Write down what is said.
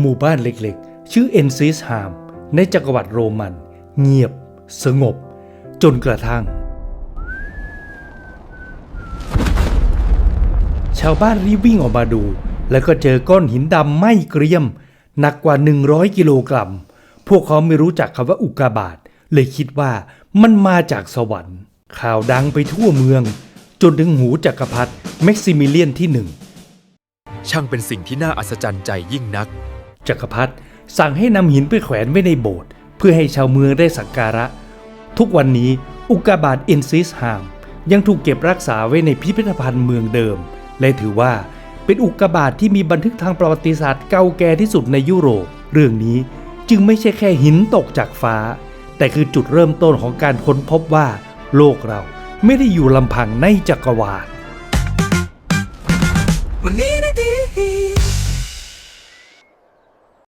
หมู่บ้านเล็กๆ ชื่อเอนซิสฮาม ในจักรวรรดิโรมัน เงียบ สงบ จนกระทั่ง ชาวบ้านรีบวิ่งออกมาดู แล้วก็เจอก้อนหินดำไหม้เกรียม หนักกว่า 100 กิโลกรัม พวกเขาไม่รู้จักคำว่าอุกกาบาตเลยคิดว่ามันมาจากสวรรค์ ข่าวดังไปทั่วเมือง จนถึงหูจักรพรรดิแม็กซิมิเลียนที่หนึ่งช่างเป็นสิ่งที่น่าอัศจรรย์ใจยิ่งนัก จักรพรรดิสั่งให้นำหินไปแขวนไว้ในโบสถ์เพื่อให้ชาวเมืองได้สักการะ ทุกวันนี้อุกกาบาตเอนซิสฮาม ยังถูกเก็บรักษาไว้ในพิพิธภัณฑ์เมืองเดิม และถือว่าเป็นอุกกาบาตที่มีบันทึกทางประวัติศาสตร์เก่าแก่ที่สุดในยุโรป เรื่องนี้จึงไม่ใช่แค่หินตกจากฟ้า แต่คือจุดเริ่มต้นของการค้นพบว่า โลกเราไม่ได้อยู่ลำพังในจักรวาลวันนี้นาที